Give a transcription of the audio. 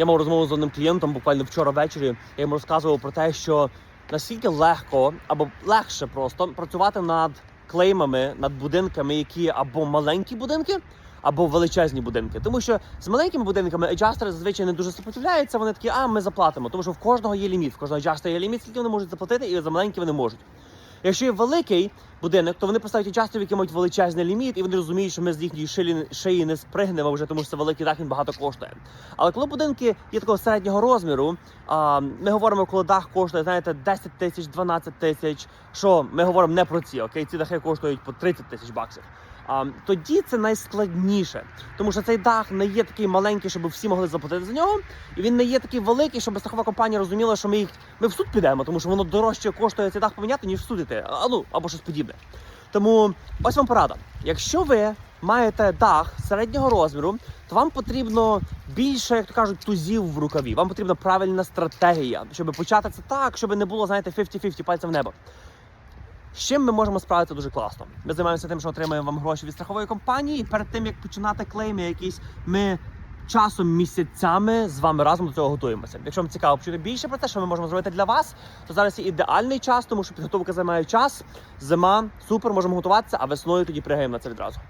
Я мав розмову з одним клієнтом буквально вчора ввечері. Я йому розказував про те, що наскільки легко або легше просто працювати над клеймами, над будинками, які або маленькі будинки. Або величезні будинки, тому що з маленькими будинками еджастери зазвичай не дуже сопротивляються. Вони такі, а ми заплатимо, тому що в кожного є ліміт, в кожного еджастера є ліміт, скільки вони можуть заплатити, і за маленькі вони можуть. Якщо є великий будинок, то вони поставлять учасників, які мають величезний ліміт, і вони розуміють, що ми з їхньої шиї, шиї не спригнемо вже, тому що це великий дах він багато коштує. Але коли будинки є такого середнього розміру, а, ми говоримо, коли дах коштує, знаєте, 10 тисяч, 12 тисяч. Що ми говоримо не про ці, окей, ці дахи коштують по 30 тисяч баксів. Тоді це найскладніше, тому що цей дах не є такий маленький, щоб всі могли заплатити за нього, і він не є такий великий, щоб страхова компанія розуміла, що ми їх ми в суд підемо, тому що воно дорожче коштує цей дах поміняти, ніж в суд іти, а, ну або щось подібне. Тому ось вам порада. Якщо ви маєте дах середнього розміру, то вам потрібно більше, як то кажуть, тузів в рукаві. Вам потрібна правильна стратегія, щоб почати це так, щоб не було, знаєте, 50-50 пальцем в небо. З чим ми можемо справитися дуже класно. Ми займаємося тим, що отримуємо вам гроші від страхової компанії. І перед тим як починати клейми, якісь ми часом місяцями з вами разом до цього готуємося. Якщо вам цікаво почути більше про те, що ми можемо зробити для вас, то зараз є ідеальний час, тому що підготовка займає час. Зима супер, можемо готуватися, а весною тоді пригаємо на це відразу.